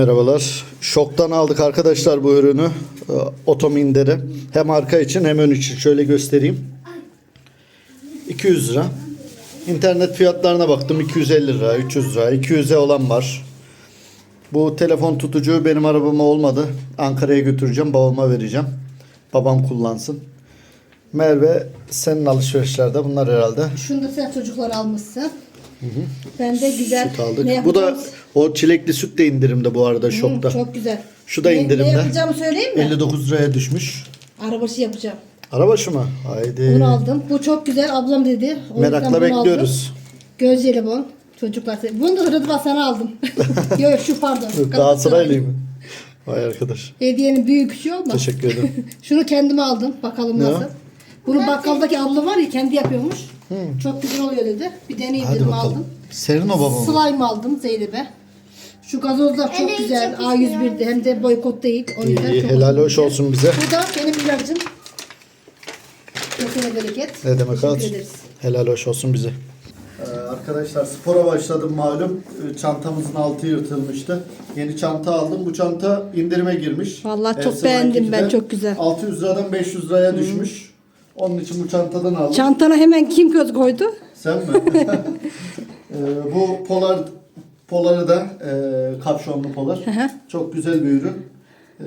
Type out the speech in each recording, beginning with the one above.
Merhabalar. Şoktan aldık arkadaşlar bu ürünü. Ee, Otominderi. Hem arka için hem ön için. Şöyle göstereyim. 200 lira. İnternet fiyatlarına baktım. 250 lira, 300 lira, 200'e olan var. Bu telefon tutucu benim arabama olmadı. Ankara'ya götüreceğim. Babama vereceğim. Babam kullansın. Merve senin alışverişlerde bunlar herhalde. Şunu da sen çocuklar almışsın. Ben de güzel. Süt aldık. Ne Bu da o çilekli süt de indirimde bu arada Hı, şokta. Çok güzel. Şu da Ne- indirimde. Ne yapacağımı söyleyeyim mi? 59 liraya düşmüş. Arabaşı yapacağım. Arabaşı mı? Haydi. Bunu aldım. Bu çok güzel. Ablam dedi. O Merakla bekliyoruz. Aldım. Göz jelibon. Çocuklar. Bunu da Rıdvan sana aldım. yok şu pardon. Galatasaraylıyım mı? Vay arkadaş. Hediyenin büyük küçüğü olmaz. Teşekkür ederim. Şunu kendime aldım. Bakalım Ne nasıl. Bunu bakkaldaki abla var ya kendi yapıyormuş. Çok güzel oluyor dedi. Bir deneyeyim Hadi dedim bakalım. aldım. Serin o babam. Slime aldım Zeynep'e. Şu gazozlar çok güzel. A101'de hem de boykot değil. O yüzden İyi, çok helal hoş olsun bize. Bu da benim ilacım. Kesene bereket. Ne demek Teşekkür az? ederiz. Helal hoş olsun bize. Ee, arkadaşlar spora başladım malum. Ee, Çantamızın altı yırtılmıştı. Yeni çanta aldım. Bu çanta indirime girmiş. Vallahi çok Elsevier beğendim ben, 2'de. çok güzel. 600 liradan 500 liraya düşmüş. Onun için bu çantadan aldım. Çantana hemen kim göz koydu? Sen mi? Ee, bu polar poları da e, kapşonlu polar. Çok güzel bir ürün. Ee,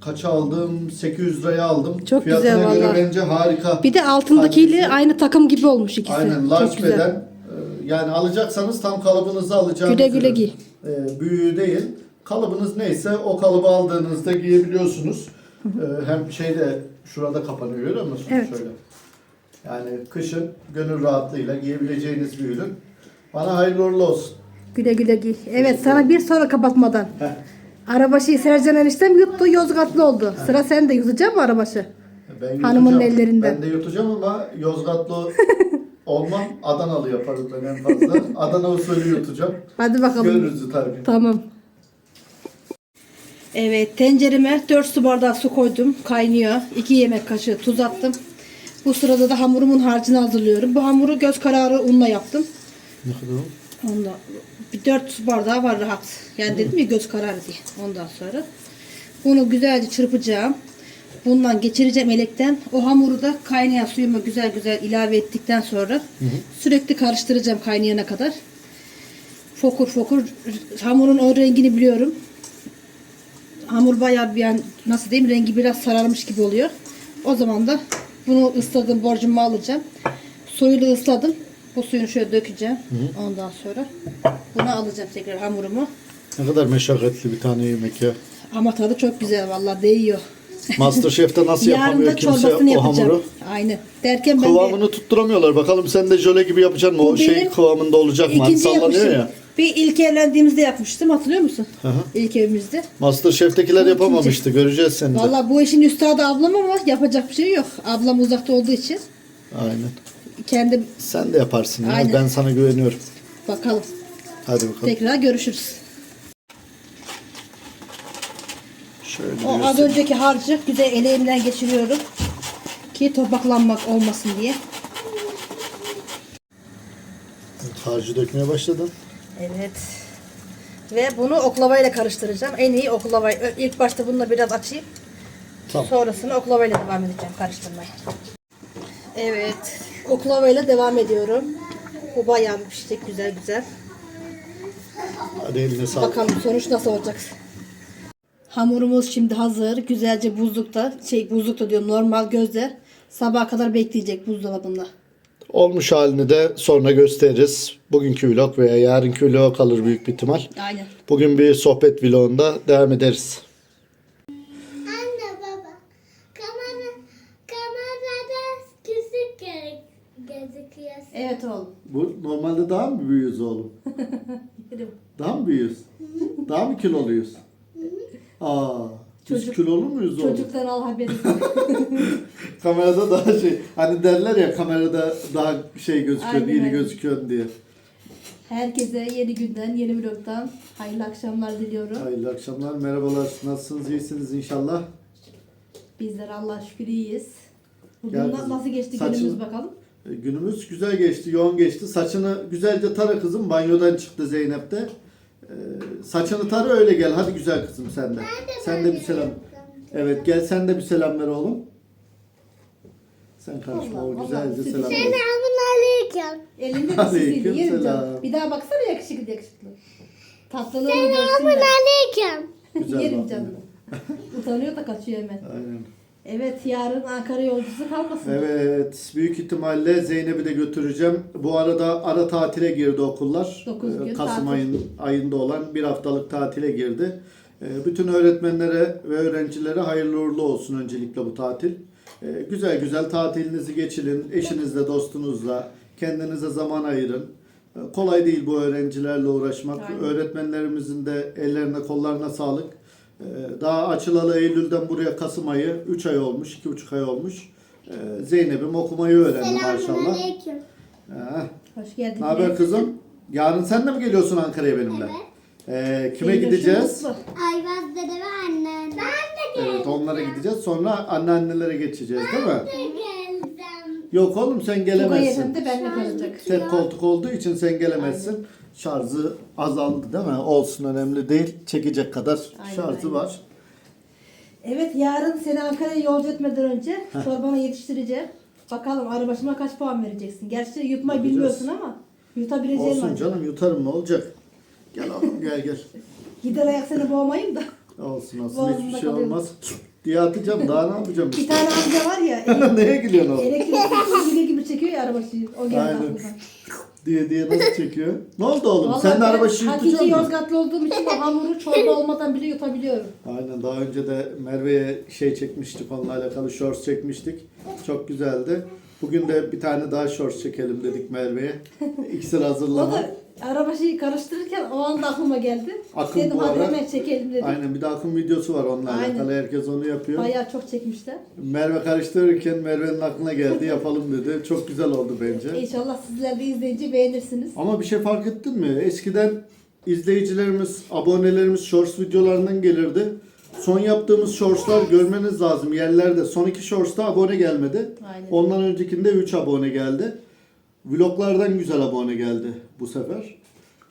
kaça aldım? 800 liraya aldım. Çok Fiyatına güzel göre vallahi. bence harika. Bir de altındakiyle aynı takım gibi olmuş ikisi. Aynen large çok güzel. beden. Ee, Yani alacaksanız tam kalıbınızı alacağınız Güle güle ürün. giy. Ee, büyüğü değil. Kalıbınız neyse o kalıbı aldığınızda giyebiliyorsunuz. Ee, hem şeyde şurada kapanıyor görüyor musunuz? Evet. Şöyle. Yani kışın gönül rahatlığıyla giyebileceğiniz bir ürün. Bana hayırlı uğurlu olsun. Güle güle giy. Evet sana bir sonra kapatmadan. Heh. Arabaşıyı Sercan eniştem yuttu Yozgatlı oldu. Sıra sende yutacak mı arabaşı? Ben Hanımın yutacağım. ellerinden. Ben de yutacağım ama Yozgatlı olmam. Adanalı yaparım ben en fazla. Adana usulü yutacağım. Hadi bakalım. Görürüz tabii. Tamam. Evet tencereme 4 su bardağı su koydum. Kaynıyor. 2 yemek kaşığı tuz attım. Bu sırada da hamurumun harcını hazırlıyorum. Bu hamuru göz kararı unla yaptım. Ne kadar o? Ondan bir 4 su bardağı var rahat. Yani dedim ya göz kararı diye. Ondan sonra bunu güzelce çırpacağım. Bundan geçireceğim elekten. O hamuru da kaynayan suyuma güzel güzel ilave ettikten sonra sürekli karıştıracağım kaynayana kadar. Fokur fokur hamurun o rengini biliyorum. Hamur bayağı bir yani nasıl diyeyim rengi biraz sararmış gibi oluyor. O zaman da bunu ısladım borcumu alacağım. Suyuyla ısladım. Bu suyunu şöyle dökeceğim. Ondan sonra bunu alacağım tekrar hamurumu. Ne kadar meşakkatli bir tane yemek ya. Ama tadı çok güzel vallahi değiyor. Masterchef'te nasıl yapamıyor kimse o yapacağım. hamuru? Aynen. Derken ben de Kıvamını tutturamıyorlar. Bakalım sen de jöle gibi yapacaksın mı? Bu O şey benim kıvamında olacak mı? Hani sallanıyor ya. Bir ilk evlendiğimizde yapmıştım hatırlıyor musun? hı. İlk evimizde. Masterchef'tekiler yapamamıştı. Göreceğiz seni de. Vallahi bu işin üstadı ablam ama yapacak bir şey yok. Ablam uzakta olduğu için Aynen. kendim Sen de yaparsın ya. Aynen. Ben sana güveniyorum. bakalım. Hadi bakalım. Tekrar görüşürüz. Şöyle O bir az önceki harcı güzel eleğimden geçiriyorum. Ki topaklanmak olmasın diye. harcı dökmeye başladın. Evet. Ve bunu oklavayla karıştıracağım. En iyi oklavayı. Ö- İlk başta bununla biraz açayım. Tamam. Sonrasında oklavayla devam edeceğim karıştırmaya. Evet. Oklavayla devam ediyorum. Bu bayağı pişecek güzel güzel. Hadi eline sağlık. Bakalım sonuç nasıl olacak. Hamurumuz şimdi hazır. Güzelce buzlukta, şey buzlukta diyorum normal gözde sabaha kadar bekleyecek buzdolabında. Olmuş halini de sonra gösteririz. Bugünkü vlog veya yarınki vlog kalır büyük bir ihtimal. Aynen. Bugün bir sohbet vlogunda devam ederiz. Anne baba, kamera, kamerada küçük gerek gözüküyor. Evet oğlum. Bu normalde daha mı büyüyoruz oğlum? Daha mı büyüyoruz? Daha mı kiloluyuz? Aa, biz Çocuk- kilolu muyuz oğlum? Çocuktan al haberi. Kamerada daha şey, hani derler ya kamerada daha şey gözüküyor, Aynen, aynen. gözüküyor diye. Herkese yeni günden, yeni vlogdan hayırlı akşamlar diliyorum. Hayırlı akşamlar, merhabalar. Nasılsınız, iyisiniz inşallah. Bizler Allah şükür iyiyiz. Bugün Gel na- kızım. nasıl geçti Saçını- günümüz bakalım. E, Günümüz güzel geçti, yoğun geçti. Saçını güzelce tara kızım. Banyodan çıktı Zeynep de. Ee, saçını tara öyle gel. Hadi güzel kızım sen de. Sen de bir selam. Evet gel sen de bir selam ver oğlum. Sen karışma o Allah, güzelce Allah. selam ver. Selamun aleyküm. Elinde de Aleyküm siziydi. Yerim selam. canım. Bir daha baksana yakışıklı yakışıklı. Tatlılığını Selamun görsünler. aleyküm. Güzel Yerim bak. canım. Utanıyor da kaçıyor hemen. Aynen. Evet yarın Ankara yolcusu kalmasın. Evet, büyük ihtimalle Zeynep'i de götüreceğim. Bu arada ara tatile girdi okullar. Dokuz Ee, gün Kasım tatil. ayın, ayında olan bir haftalık tatile girdi. Ee, Bütün öğretmenlere ve öğrencilere hayırlı uğurlu olsun öncelikle bu tatil. Ee, Güzel güzel tatilinizi geçirin. Eşinizle, dostunuzla. Kendinize zaman ayırın. Ee, Kolay değil bu öğrencilerle uğraşmak. Aynen. Öğretmenlerimizin de ellerine kollarına sağlık. Ee, Daha açılalı Eylül'den buraya Kasım ayı 3 ay olmuş, 2,5 ay olmuş. Zeynep'im okumayı öğrendi maşallah. aleyküm. Ee, Hoş geldin. Ne haber kızım? Yarın sen de mi geliyorsun Ankara'ya benimle? Ee, kime Zeynep gideceğiz? Ayvaz dede ve annen. Ben Evet onlara gideceğiz. Sonra anneannelere geçeceğiz değil mi? geldim. Yok oğlum sen gelemezsin. De kalacak. Tek koltuk olduğu için sen gelemezsin. Şarjı azaldı değil mi? Olsun önemli değil. Çekecek kadar Aynen, şarjı aynen. var. Evet yarın seni Ankara'ya yolcu etmeden önce çorbana yetiştireceğim. Bakalım arabaşıma kaç puan vereceksin. Gerçi yutmayı Bakacağız. bilmiyorsun ama yutabileceğin Olsun var. canım yutarım ne olacak? Gel oğlum gel gel. Gider ayak seni boğmayayım da. Olsun olsun Boğazımda hiçbir şey kalıyor. olmaz. diye atacağım daha ne yapacağım Bir işte. tane amca var ya ele- Neye gülüyorsun oğlum? elektrik süpürge gibi çekiyor ya arabaşıyı. O geldi Aynen. aklıma. diye diye nasıl çekiyor? Ne oldu oğlum? Vallahi Sen de ben araba Hakiki misin? Yozgatlı olduğum için o hamuru çorba olmadan bile yutabiliyorum. Aynen daha önce de Merve'ye şey çekmiştik onunla alakalı shorts çekmiştik. Çok güzeldi. Bugün de bir tane daha shorts çekelim dedik Merve'ye. İksir O hazırlama. da arabaşıyı karıştırırken o anda aklıma geldi. Akın dedim bu hadi ara- hemen çekelim dedim. Aynen bir de akım videosu var onunla Aynen. alakalı. Herkes onu yapıyor. Bayağı çok çekmişler. Merve karıştırırken Merve'nin aklına geldi yapalım dedi. Çok güzel oldu bence. İnşallah sizler de izleyince beğenirsiniz. Ama bir şey fark ettin mi? Eskiden izleyicilerimiz, abonelerimiz shorts videolarından gelirdi. Son yaptığımız shortslar görmeniz lazım yerlerde. Son iki shorts'ta abone gelmedi. Aynen. Ondan öncekinde 3 abone geldi. Vloglardan güzel abone geldi bu sefer.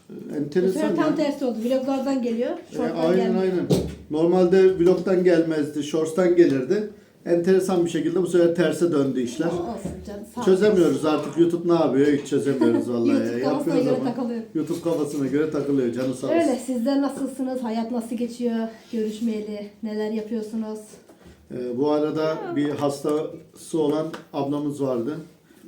Ee, Bu Enteresan sefer tam tersi oldu. Vloglardan geliyor. E, Short'tan aynen gelmiyor. aynen. Normalde vlogdan gelmezdi, shorts'tan gelirdi. Enteresan bir şekilde bu sefer terse döndü işler. Olsun canım. Sağ ol. Çözemiyoruz artık YouTube ne yapıyor hiç çözemiyoruz vallahi. YouTube kafasına Yapıyoruz göre ama takılıyor. YouTube kafasına göre takılıyor canı sağ olsun. Öyle sizler nasılsınız? Hayat nasıl geçiyor? Görüşmeyeli. Neler yapıyorsunuz? Ee, bu arada bir hastası olan ablamız vardı.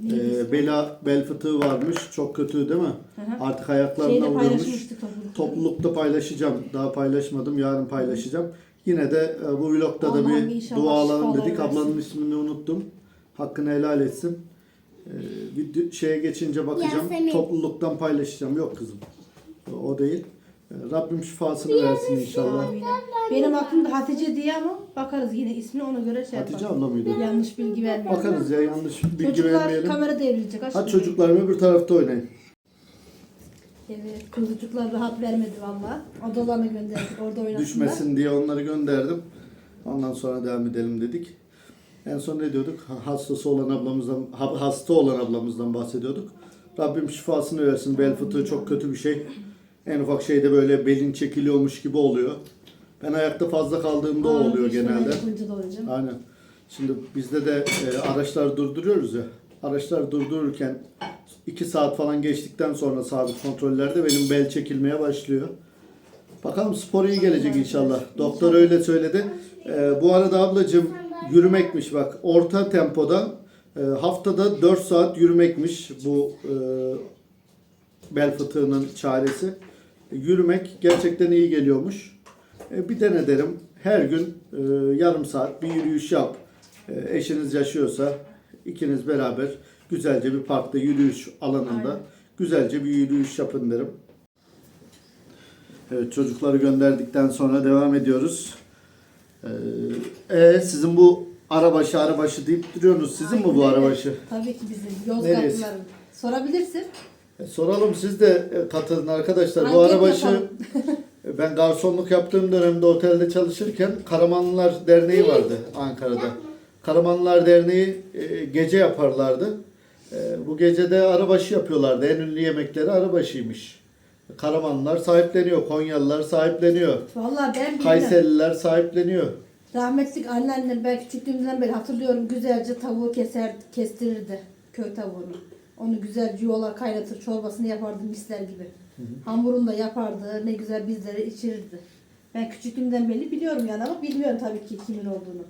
Ee, bela bel fıtığı varmış. Çok kötü değil mi? Hı hı. Artık ayaklarına Şeyde vuruyormuş. toplulukta. Toplulukta paylaşacağım. Daha paylaşmadım. Yarın paylaşacağım. Yine de e, bu vlogda da Allah'ım bir inşallah dua alalım şifalar dedik. versin. Ablanın ismini unuttum. Hakkını helal etsin. Ee, video, şeye geçince bakacağım. Yasemin. Topluluktan paylaşacağım. Yok kızım. O değil. Ee, Rabbim şifasını versin inşallah. Benim aklımda Hatice diye ama bakarız yine ismini ona göre şey Hatice yaparız. abla mıydı? Yanlış bilgi vermeyelim. Bakarız ya yanlış bilgi Çocuklar vermeyelim. kamera devrilecek. aşkım. Hadi çocuklarım öbür tarafta oynayın. Evet, kuzucuklar rahat vermedi valla. Odalarına gönderdik, orada oynasınlar. Düşmesin diye onları gönderdim. Ondan sonra devam edelim dedik. En son ne diyorduk? Ha- Hastası olan ablamızdan, ha- hasta olan ablamızdan bahsediyorduk. Rabbim şifasını versin. Bel fıtığı çok kötü bir şey. En ufak şeyde böyle belin çekiliyormuş gibi oluyor. Ben ayakta fazla kaldığımda o oluyor genelde. Aynen. Şimdi bizde de e, araçlar durduruyoruz ya. Araçlar durdururken 2 saat falan geçtikten sonra sabit kontrollerde benim bel çekilmeye başlıyor. Bakalım spor iyi gelecek inşallah. Doktor öyle söyledi. E, bu arada ablacığım yürümekmiş bak. Orta tempoda e, haftada 4 saat yürümekmiş bu e, bel fıtığının çaresi. Yürümek gerçekten iyi geliyormuş. E, bir dene derim. Her gün e, yarım saat bir yürüyüş yap. E, eşiniz yaşıyorsa ikiniz beraber güzelce bir parkta yürüyüş alanında Aynen. güzelce bir yürüyüş yapın derim. Evet çocukları gönderdikten sonra devam ediyoruz. Ee, e, sizin bu arabaşı arabaşı deyip duruyorsunuz. Sizin mi bu Aynen öyle. arabaşı? Tabii ki bizim Neresi? Yozgatlıların. Sorabilirsin. E, soralım siz de e, katılın arkadaşlar. Bu Anket arabaşı yapalım. ben garsonluk yaptığım dönemde otelde çalışırken Karamanlılar Derneği vardı Ankara'da. Karamanlılar Derneği e, gece yaparlardı. E, bu gecede arabaşı yapıyorlardı. En ünlü yemekleri arabaşıymış. Karamanlılar sahipleniyor. Konyalılar sahipleniyor. Vallahi ben bilmem. Kayserililer sahipleniyor. Rahmetli anneannem ben küçüklüğümden beri hatırlıyorum güzelce tavuğu keser kestirirdi köy tavuğunu. Onu güzelce yuvalar kaynatır çorbasını yapardı misler gibi. Hamurunu da yapardı ne güzel bizlere içirirdi. Ben küçüklüğümden beri biliyorum yani ama bilmiyorum tabii ki kimin olduğunu.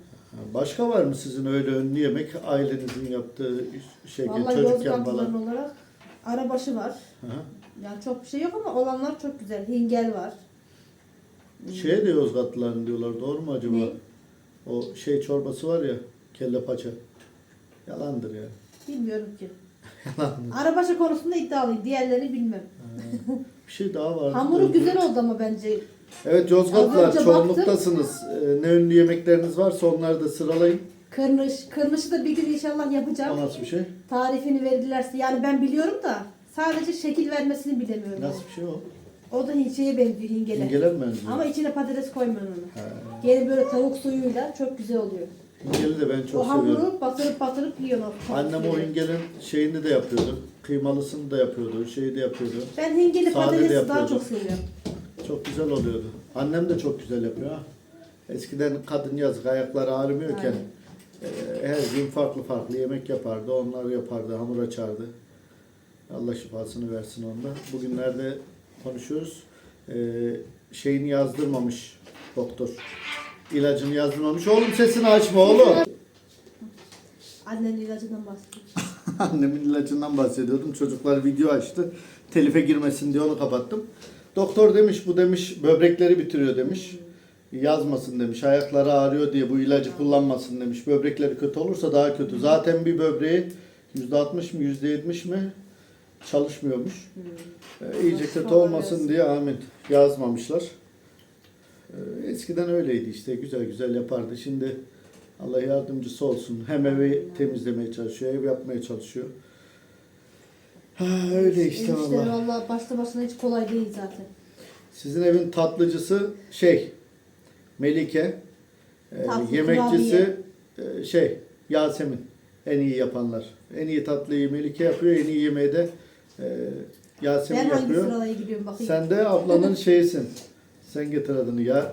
Başka var mı sizin öyle ünlü yemek ailenizin yaptığı şey Vallahi çocukken falan? olarak arabaşı var. Hı hı. Yani çok bir şey yok ama olanlar çok güzel. Hingel var. Şey de Yozgatlıların diyorlar doğru mu acaba? Ne? O şey çorbası var ya kelle paça. Yalandır ya. Bilmiyorum ki. Yalandır. Arabaşı konusunda iddialıyım. Diğerlerini bilmem. Bir şey daha var. Hamuru güzel oldu ama bence. Evet Az önce çoğunluktasınız. Ee, ne ünlü yemekleriniz varsa onları da sıralayın. Kırnış. Kırnışı da bir gün inşallah yapacağım. O nasıl bir şey? Tarifini verirlerse. Yani ben biliyorum da sadece şekil vermesini bilemiyorum. Nasıl bir şey o? O da şeye benziyor hingele. İngele mi benziyor? Ama içine patates koymuyorum onu. Geri böyle tavuk suyuyla çok güzel oluyor. İngeli de ben çok o hamuru seviyorum. batırıp batırıp o tavuk Annem o ingelin şeyini de yapıyordu. Kıymalısını da yapıyordu. Şeyi de yapıyordu. Ben hingeli Sade de patatesi daha çok seviyorum. Çok güzel oluyordu. Annem de çok güzel yapıyor ha. Eskiden kadın yazık ayakları ağrımıyorken e, her gün farklı farklı yemek yapardı. Onlar yapardı, hamur açardı. Allah şifasını versin onda. Bugünlerde konuşuyoruz. E, şeyini yazdırmamış doktor. İlacını yazdırmamış. Oğlum sesini açma oğlum. Annenin ilacından bahsediyor. Annemin ilacından bahsediyordum. Çocuklar video açtı. Telife girmesin diye onu kapattım. Doktor demiş bu demiş böbrekleri bitiriyor demiş. Yazmasın demiş. Ayakları ağrıyor diye bu ilacı kullanmasın demiş. Böbrekleri kötü olursa daha kötü. Zaten bir böbreği %60 mı %70 mi çalışmıyormuş. Ee, iyice kötü olmasın diye amin yazmamışlar. Ee, eskiden öyleydi işte güzel güzel yapardı. Şimdi Allah yardımcısı olsun. Hem evi temizlemeye çalışıyor, ev yapmaya çalışıyor. Ha, öyle işte Ev işleri valla. valla başta başına hiç kolay değil zaten. Sizin evin tatlıcısı şey Melike, e, Tatlı, yemekçisi e, şey Yasemin. En iyi yapanlar. En iyi tatlıyı Melike yapıyor, en iyi yemeği de e, Yasemin ben hangi yapıyor. sıralaya gidiyorum bakayım. Sen de ablanın şeyisin. Sen getir adını ya.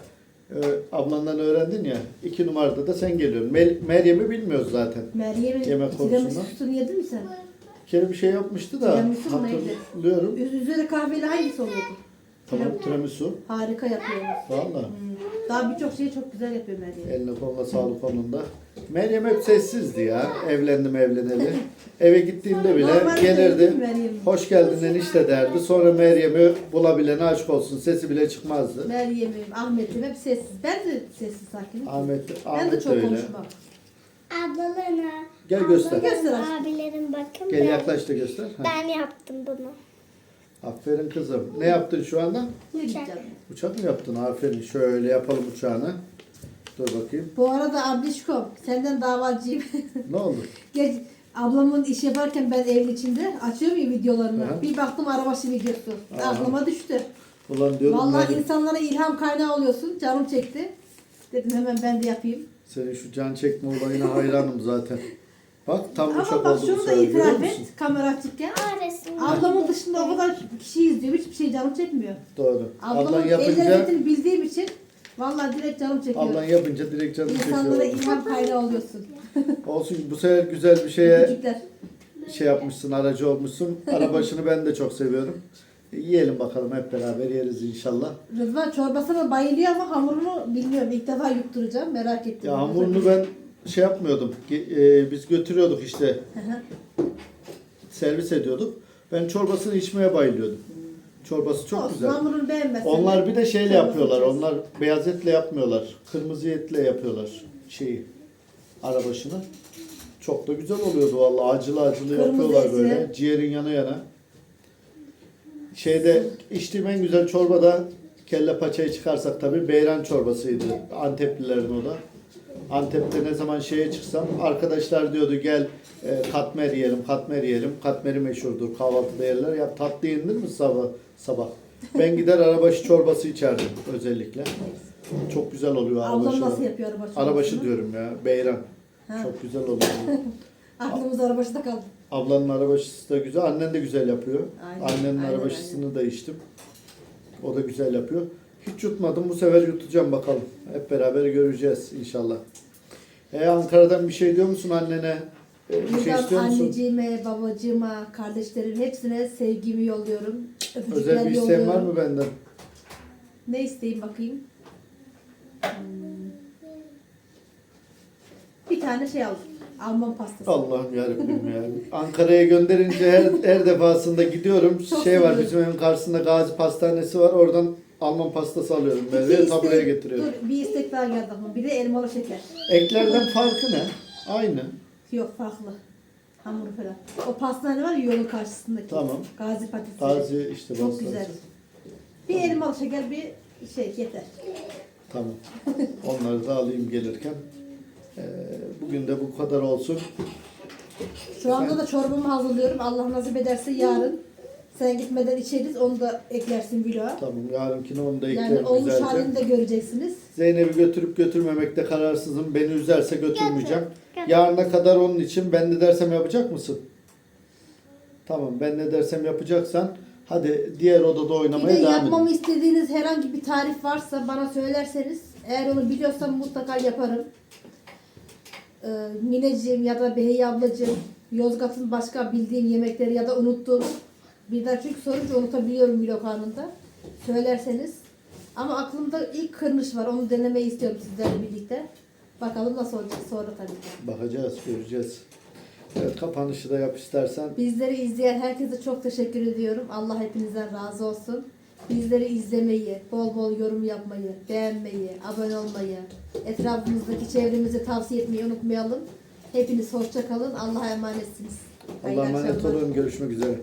Ee, ablandan öğrendin ya. iki numarada da sen geliyorsun. Mel- Meryem'i bilmiyoruz zaten. Meryem'in Yemek konusunda. tiramisüsünü yedin mi sen? Bir kere bir şey yapmıştı da Tiramisu mu neydi? hatırlıyorum. Üz- Üzeri kahveli hangisi oluyordu? Tamam tiramisu. Harika yapıyoruz. Valla. Hmm. Daha birçok şeyi çok güzel yapıyor Meryem. Eline koluna sağlık onun da. Meryem hep sessizdi ya. Evlendim evleneli. Eve gittiğimde bile Normalde gelirdi. değil mi Meryem'in? Hoş geldin enişte derdi. Sonra Meryem'i bulabilene aşk olsun. Sesi bile çıkmazdı. Meryem'im, Ahmet'im hep sessiz. Ben de sessiz sakinim. Ahmet, ben de Ahmet çok öyle. konuşmam. Ablalarına. Gel göster. Göster aşkım. Abilerim bakın. Gel ben, yaklaş da göster. Ha. ben yaptım bunu. Aferin kızım. Ne yaptın şu anda? Gideceğim? Uçak mı yaptın? Aferin. Şöyle yapalım uçağını. Dur bakayım. Bu arada ablişkom senden davacıyım. Ne oldu? Geç, ablamın iş yaparken ben evin içinde açıyorum ya videolarını. Aha. Bir baktım arabası videosu. Aha. Aklıma düştü. Ulan diyorum Vallahi Meryem, insanlara ilham kaynağı oluyorsun. Canım çekti. Dedim hemen ben de yapayım. senin şu can çekme olayına hayranım zaten. Bak tam Ama uçak bak oldu bu şunu da görüyor itiraf musun? et. Kamera açıkken. Aa resim. Ablamın dışında o kadar kişi izliyor. Hiçbir şey canım çekmiyor. Doğru. Ablamın Ablan yapınca, lezzetini bildiğim için vallahi direkt canım çekiyor. ablan yapınca direkt canım İnsanlara çekiyor. ilham kaynağı oluyorsun. Olsun bu sefer güzel bir şeye Küçükler. şey yapmışsın, aracı olmuşsun. Arabaşını ben de çok seviyorum. Yiyelim bakalım hep beraber yeriz inşallah. Rıdvan çorbasına bayılıyor ama hamurunu bilmiyorum. İlk defa yutturacağım. Merak ettim. Ya hamurunu ben şey yapmıyordum. E, biz götürüyorduk işte servis ediyorduk. Ben çorbasını içmeye bayılıyordum. Çorbası çok Olsun, güzel. Hamurunu. Onlar bir de şeyle çorbası yapıyorlar. içeriz. Onlar beyaz etle yapmıyorlar. Kırmızı etle yapıyorlar şeyi. Arabaşını. Çok da güzel oluyordu vallahi. Acılı acılı Kırmızı yapıyorlar etle. böyle. Ciğerin yana yana. Şeyde içtiğim en güzel çorba da kelle paçayı çıkarsak tabii beyran çorbasıydı. Anteplilerin o da. Antep'te ne zaman şeye çıksam arkadaşlar diyordu gel e, katmer yiyelim, katmer yiyelim. Katmeri meşhurdur kahvaltıda yerler. Ya tatlı yenir mi sabah? sabah? Ben gider arabaşı çorbası içerdim özellikle. Çok güzel oluyor arabaşı. Ablam nasıl yapıyor arabaşı? Arabaşı çorbasını? diyorum ya. Beyran. Ha. Çok güzel oluyor. Aklımız arabaşıda kaldı. Ablanın arabaşısı da güzel. Annen de güzel yapıyor. Aynen, Annenin aynen, arabaşısını da içtim. O da güzel yapıyor. Hiç yutmadım. Bu sefer yutacağım bakalım. Hep beraber göreceğiz inşallah. E Ankara'dan bir şey diyor musun annene? E, bir şey istiyor musun? anneciğime, babacığıma, kardeşlerim hepsine sevgimi yolluyorum. Özel bir isteğin var mı benden? Ne isteyeyim bakayım. Hmm. Bir tane şey aldım. Alman pastası. Allah'ım yarabbim ya. Ankara'ya gönderince her, her defasında gidiyorum. Çok şey var bizim evin karşısında Gazi Pastanesi var. Oradan Alman pastası alıyorum. İki Merve istek- taburaya getiriyorum. Dur, bir istek daha geldi aklıma. Bir de elmalı şeker. Eklerden farkı ne? Aynı. Yok farklı. Hamur falan. O pastane var ya yolun karşısındaki. Tamam. Gazi patatesi. Taze işte Çok pastası. güzel. Bir elmalı şeker bir şey yeter. Tamam. Onları da alayım gelirken. Ee, bugün de bu kadar olsun. Şu anda da çorbamı hazırlıyorum. Allah nasip ederse yarın sen gitmeden içeriz. Onu da eklersin vloga. Tamam yarınkine onu da Yani eklerim olmuş güzelce. halini de göreceksiniz. Zeynep'i götürüp götürmemekte kararsızım. Beni üzerse götürmeyeceğim. Götür, götür. Yarına kadar onun için ben ne dersem yapacak mısın? Tamam ben ne dersem yapacaksan hadi diğer odada Bir de oynamaya devam yapmamı istediğiniz herhangi bir tarif varsa bana söylerseniz eğer onu biliyorsam mutlaka yaparım. Ee, Mineciğim ya da Behiye ablacığım Yozgat'ın başka bildiğim yemekleri ya da unuttuğum birden çünkü sorunca unutabiliyorum vlog anında. Söylerseniz. Ama aklımda ilk kırmış var. Onu denemeyi istiyorum sizlerle birlikte. Bakalım nasıl olacak sonra tabii ki. Bakacağız, göreceğiz. Evet kapanışı da yap istersen. Bizleri izleyen herkese çok teşekkür ediyorum. Allah hepinizden razı olsun. Bizleri izlemeyi, bol bol yorum yapmayı, beğenmeyi, abone olmayı, etrafımızdaki çevremize tavsiye etmeyi unutmayalım. Hepiniz hoşça kalın. Allah'a emanetsiniz. Allah'a emanet olun. Görüşmek üzere.